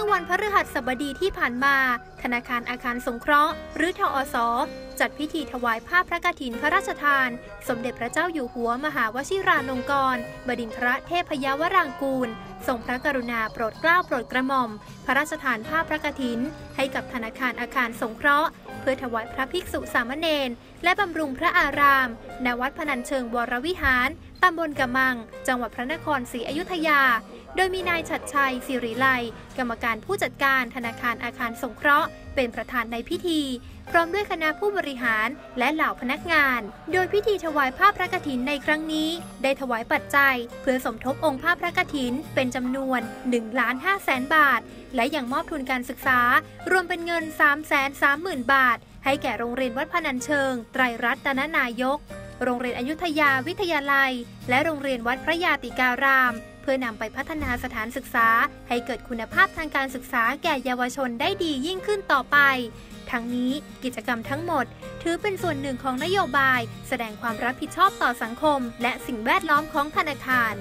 ื่อวันพฤหัสบดีที่ผ่านมา ธนาคารอาคารสงเคราะห์ หรือทอส จัดพิธีถวายผ้าพระกฐินพระราชทาน สมเด็จพระเจ้าอยู่หัวมหาวชิราลงกรณบดินทรเทพยวรางกูล ทรงพระกรุณาโปรดเกล้าโปรดกระหม่อม พระราชทานผ้าพระกฐิน ให้กับธนาคารอาคารสงเคราะห์ เพื่อถวายพระภิกษุสามเณรและบำรุงพระอารามณวัดพนัญเชิงวรวิหาร ตำบลกะมัง จังหวัดพระนครศรีอยุธยา โดยมีนายฉัดชัยสิริไล กรรมการผู้จัดการธนาคารอาคารสงเคราะห์ เป็นประธานในพิธี พร้อมด้วยคณะผู้บริหารและเหล่าพนักงาน โดยพิธีถวายผ้าพระกฐินในครั้งนี้ ได้ถวายปัจจัย เพื่อสมทบองค์ผ้าพระกฐินเป็นจำนวน1ล้าน5แสนบาท และยังมอบทุนการศึกษา รวมเป็นเงิน3 3 0 0 0 0 บาท ให้แก่โรงเรียนวัดพนัญเชิง ไตรรัตนนายก โรงเรียนอยุธยาวิทยาลัย และโรงเรียนวัดพระยาติการาม เพื่อนำไปพัฒนาสถานศึกษา ให้เกิดคุณภาพทางการศึกษาแก่เยาวชนได้ดียิ่งขึ้นต่อไป ทั้งนี้กิจกรรมทั้งหมด ถือเป็นส่วนหนึ่งของนโยบาย แสดงความรับผิดชอบต่อสังคม และสิ่งแวดล้อมของธนาคาร